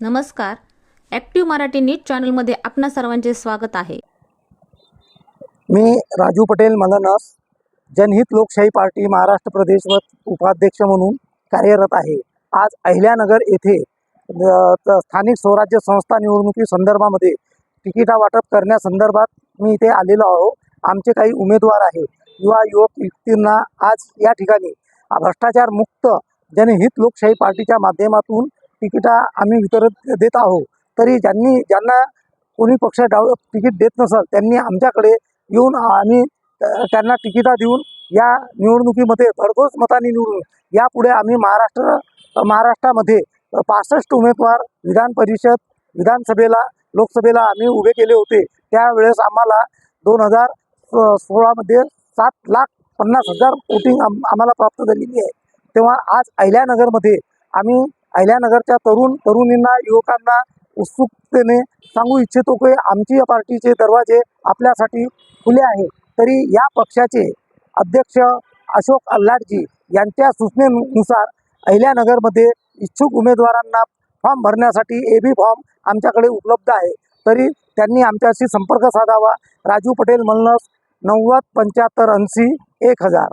नमस्कार. Active Marathi news चॅनलमध्ये आपणा सर्वांचे स्वागत आहे. मी राजू पटेल मलनस जनहित लोकशाही पार्टी महाराष्ट्र प्रदेश व उपाध्यक्ष म्हणून कार्यरत आहे. आज अहिल्यानगर येथे स्थानिक स्वराज्य संस्था निवडणुकी संदर्भामध्ये तिकिटा वाटप करण्यासंदर्भात मी इथे आलेलो आहो. आमचे काही उमेदवार आहे. युवा युवक युक्तींना आज या ठिकाणी भ्रष्टाचार मुक्त जनहित लोकशाही पार्टीच्या माध्यमातून तिकिटा आम्ही वितरित देत आहोत. तरी ज्यांनी ज्यांना कोणी पक्ष डाव तिकीट देत नसेल त्यांनी आमच्याकडे येऊन आम्ही त्यांना तिकिटा देऊन या निवडणुकीमध्ये भरघोस मताने निवडून यापुढे आम्ही महाराष्ट्र महाराष्ट्रामध्ये पासष्ट उमेदवार विधान परिषद विधानसभेला लोकसभेला आम्ही उभे केले होते. त्यावेळेस आम्हाला दोन हजार सोळामध्ये सात लाख पन्नास हजार वोटिंग आम आम्हाला प्राप्त झालेली आहे. तेव्हा आज अहिल्यानगरमध्ये आम्ही अहिल्यानगरच्या तरुण तरुणींना युवकांना उत्सुकतेने सांगू इच्छितो की आमची या पार्टीचे दरवाजे आपल्यासाठी खुले आहे तरी या पक्षाचे अध्यक्ष अशोक अल्लाडजी यांच्या सूचनेनुसार अहिल्यानगरमध्ये इच्छुक उमेदवारांना फॉर्म भरण्यासाठी ए बी फॉर्म आमच्याकडे उपलब्ध आहे. तरी त्यांनी आमच्याशी संपर्क साधावा. राजू पटेल मलनस नव्वद पंच्याहत्तर ऐंशी एक हजार.